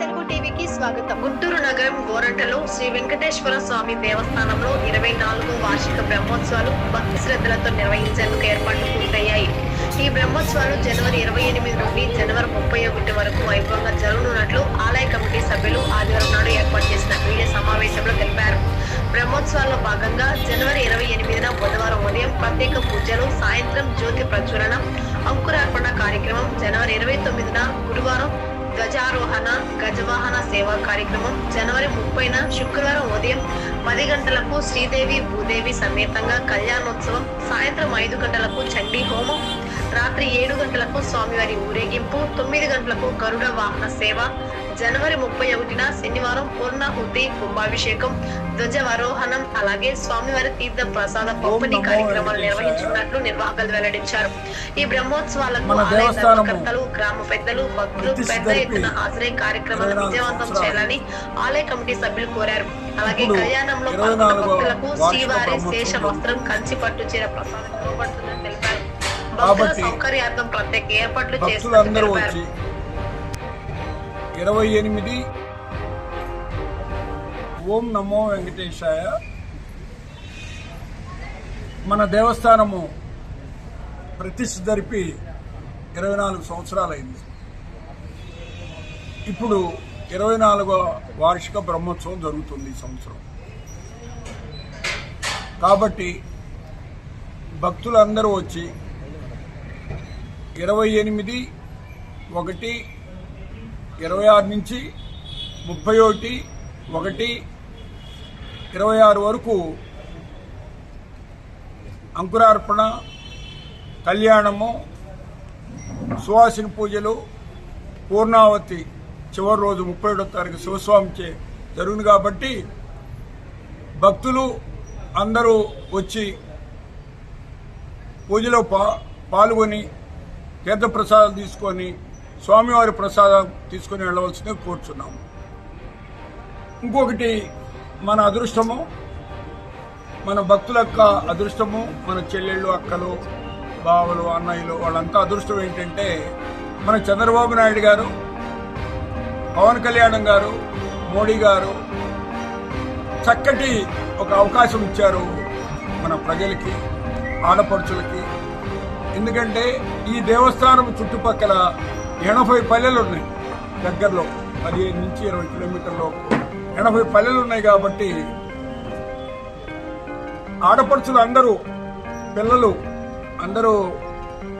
తెలుగు టీవీకి స్వాగతం. గుంటూరు నగరం గోరంటలో శ్రీ వెంకటేశ్వర స్వామి దేవస్థానంలో ఇరవై నాలుగు వార్షిక బ్రహ్మోత్సవాలు భక్తి శ్రద్ధలతో నిర్వహించేందుకు ఏర్పాట్లు పూర్తయ్యాయి. ఈ బ్రహ్మోత్సవాలు జనవరి ఇరవై ఎనిమిది నుండి జనవరి ముప్పై ఒకటి వరకు వైభవంగా జరగనున్నట్లు ఆలయ కమిటీ సభ్యులు ఆదివారం నాడు ఏర్పాటు చేసిన మీడియా సమావేశంలో తెలిపారు. బ్రహ్మోత్సవాల్లో భాగంగా జనవరి ఇరవై ఎనిమిదిన బుధవారం ఉదయం ప్రత్యేక పూజలు సాయంత్రం జ్యోతి ప్రచురణ అంకురార్పణ కార్యక్రమం జనవరి ఇరవై తొమ్మిదిన గురువారం ధ్వజారోహణ గజవాహన సేవా కార్యక్రమం జనవరి ముప్పైన శుక్రవారం ఉదయం పది గంటలకు శ్రీదేవి భూదేవి సమేతంగా కళ్యాణోత్సవం సాయంత్రం ఐదు గంటలకు చండీ హోమం రాత్రి ఏడు గంటలకు స్వామివారి ఊరేగింపు తొమ్మిది గంటలకు గరుడ వాహన సేవ జనవరి ముప్పై ఒకటిన శనివారం పూర్ణాహుతి కుంభాభిషేకం ధ్వజవరోహణం అలాగే స్వామివారి తీర్థ ప్రసాద పంపిణీ కార్యక్రమాలు. నిర్వహించున్నట్లు నిర్వాహకులు వెల్లడించారు ఈ బ్రహ్మోత్సవాలకు ఆలయ ధర్మకర్తలు గ్రామ పెద్దలు భక్తులు పెద్ద ఎత్తున హాజరై కార్యక్రమాలను విజయవంతం. చేయాలని ఆలయ కమిటీ సభ్యులు కోరారు అలాగే కళ్యాణంలో పాల్గొన్న భక్తులకు శ్రీవారి శేష. వస్త్రం కంచి పట్టు చీర ప్రసాదం ఇవ్వబడుతుందని తెలిపారు కాబట్టి భక్తులందరూ వచ్చి ఇరవై ఎనిమిది ఓం నమో వెంకటేశాయ మన దేవస్థానము ప్రతిష్ఠ జరిపి ఇరవై నాలుగు సంవత్సరాలైంది. ఇప్పుడు ఇరవై నాలుగో వార్షిక బ్రహ్మోత్సవం జరుగుతుంది ఈ సంవత్సరం. కాబట్టి భక్తులందరూ వచ్చి ఇరవై ఎనిమిది ఒకటి ఇరవై ఆరు నుంచి ముప్పై ఒకటి ఒకటి ఇరవై ఆరు వరకు అంకురార్పణ కళ్యాణము సువాసిని పూజలు పూర్ణావతి చివరి రోజు ముప్పై ఏడో తారీఖు శివస్వామిచే జరుగును కాబట్టి భక్తులు అందరూ వచ్చి పూజలో పా పాల్గొని తీర్థప్రసాదం తీసుకొని స్వామివారి ప్రసాదం తీసుకొని వెళ్ళవలసిందే కోరుచున్నాము. ఇంకొకటి మన అదృష్టము మన భక్తుల యొక్క అదృష్టము మన చెల్లెళ్ళు అక్కలు బావలు అన్నయ్యలు వాళ్ళంతా అదృష్టం ఏంటంటే మన చంద్రబాబు నాయుడు గారు పవన్ కళ్యాణం గారు మోడీ గారు చక్కటి ఒక అవకాశం ఇచ్చారు మన ప్రజలకి ఆడపడుచులకి. ఎందుకంటే ఈ దేవస్థానం చుట్టుపక్కల ఎనభై పల్లెలు ఉన్నాయి. దగ్గరలో పదిహేను నుంచి ఇరవై కిలోమీటర్లో. ఎనభై పల్లెలు ఉన్నాయి కాబట్టి ఆడపడుచులు అందరూ పిల్లలు అందరూ